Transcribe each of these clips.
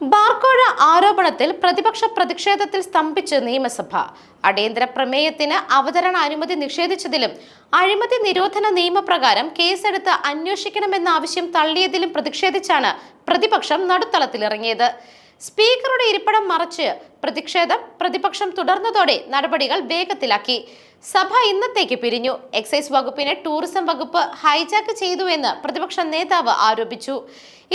ബാർക്കോഴ ആരോപണത്തിൽ പ്രതിപക്ഷ പ്രതിഷേധത്തിൽ സ്തംഭിച്ച് നിയമസഭ. അടിയന്തര പ്രമേയത്തിന് അവതരണ അനുമതി നിഷേധിച്ചതിലും അഴിമതി നിരോധന നിയമപ്രകാരം കേസെടുത്ത് അന്വേഷിക്കണമെന്ന ആവശ്യം തള്ളിയതിലും പ്രതിഷേധിച്ചാണ് പ്രതിപക്ഷം നടുത്തളത്തിലിറങ്ങിയത്. സ്പീക്കറുടെ ഇരിപ്പിടം മറച്ച് പ്രതിഷേധം പ്രതിപക്ഷം തുടർന്നതോടെ നടപടികൾ വേഗത്തിലാക്കി. സഭ ഇന്നത്തേക്ക് പിരിഞ്ഞു. എക്സൈസ് വകുപ്പിനെ ടൂറിസം വകുപ്പ് ഹൈജാക്ക് ചെയ്തുവെന്ന് പ്രതിപക്ഷ നേതാവ് ആരോപിച്ചു.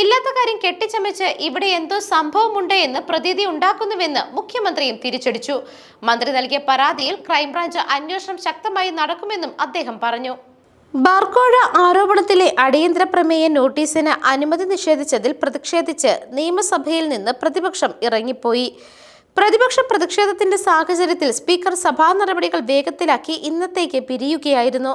ഇല്ലാത്ത കാര്യം കെട്ടിച്ചമച്ച് ഇവിടെ എന്തോ സംഭവമുണ്ട് എന്ന് പ്രതീതി ഉണ്ടാക്കുന്നുവെന്ന് മുഖ്യമന്ത്രിയും തിരിച്ചടിച്ചു. മന്ത്രി നൽകിയ പരാതിയിൽ ക്രൈംബ്രാഞ്ച് അന്വേഷണം ശക്തമായി നടക്കുമെന്നും അദ്ദേഹം പറഞ്ഞു. ബാർക്കോഴ ആരോപണത്തിലെ അടിയന്തര പ്രമേയ നോട്ടീസിന് അനുമതി നിഷേധിച്ചതിൽ പ്രതിഷേധിച്ച് നിയമസഭയിൽ നിന്ന് പ്രതിപക്ഷം ഇറങ്ങിപ്പോയി. പ്രതിപക്ഷ പ്രതിഷേധത്തിന്റെ സാഹചര്യത്തിൽ സ്പീക്കർ സഭാ നടപടികൾ വേഗത്തിലാക്കി ഇന്നത്തേക്ക് പിരിയുകയായിരുന്നു.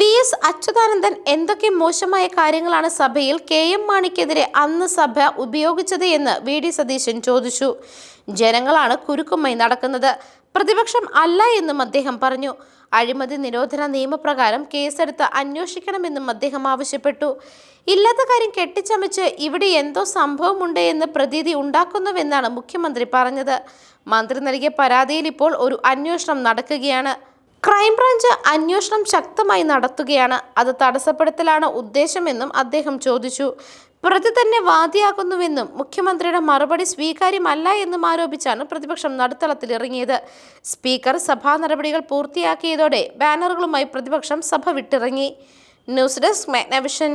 വി എസ് അച്യുതാനന്ദൻ എന്തൊക്കെ മോശമായ കാര്യങ്ങളാണ് സഭയിൽ കെ എം മാണിക്കെതിരെ അന്ന് സഭ ഉപയോഗിച്ചത് എന്ന് വി ഡി സതീശൻ ചോദിച്ചു. ജനങ്ങളാണ് കുരുക്കുമായി നടക്കുന്നത്. പ്രതിപക്ഷം അല്ല എന്നും അദ്ദേഹം പറഞ്ഞു. അഴിമതി നിരോധന നിയമപ്രകാരം കേസെടുത്ത് അന്വേഷിക്കണമെന്നും അദ്ദേഹം ആവശ്യപ്പെട്ടു. ഇല്ലാത്ത കാര്യം കെട്ടിച്ചമച്ച് ഇവിടെ എന്തോ സംഭവമുണ്ട് എന്ന് പ്രതീതി ഉണ്ടാക്കുന്നുവെന്നാണ് മുഖ്യമന്ത്രി പറഞ്ഞത്. മന്ത്രി നൽകിയ പരാതിയിൽ ഇപ്പോൾ ഒരു അന്വേഷണം നടക്കുകയാണ്. ക്രൈംബ്രാഞ്ച് അന്വേഷണം ശക്തമായി നടത്തുകയാണ്. അത് തടസ്സപ്പെടുത്തലാണ് ഉദ്ദേശമെന്നും അദ്ദേഹം ചോദിച്ചു. പ്രതി തന്നെ വാദിയാകുന്നുവെന്നും മുഖ്യമന്ത്രിയുടെ മറുപടി സ്വീകാര്യമല്ല എന്നും ആരോപിച്ചാണ് പ്രതിപക്ഷം നടുത്തളത്തിലിറങ്ങിയത്. സ്പീക്കർ സഭാ നടപടികൾ പൂർത്തിയാക്കിയതോടെ ബാനറുകളുമായി പ്രതിപക്ഷം സഭ വിട്ടിറങ്ങി. News desk Magnavision.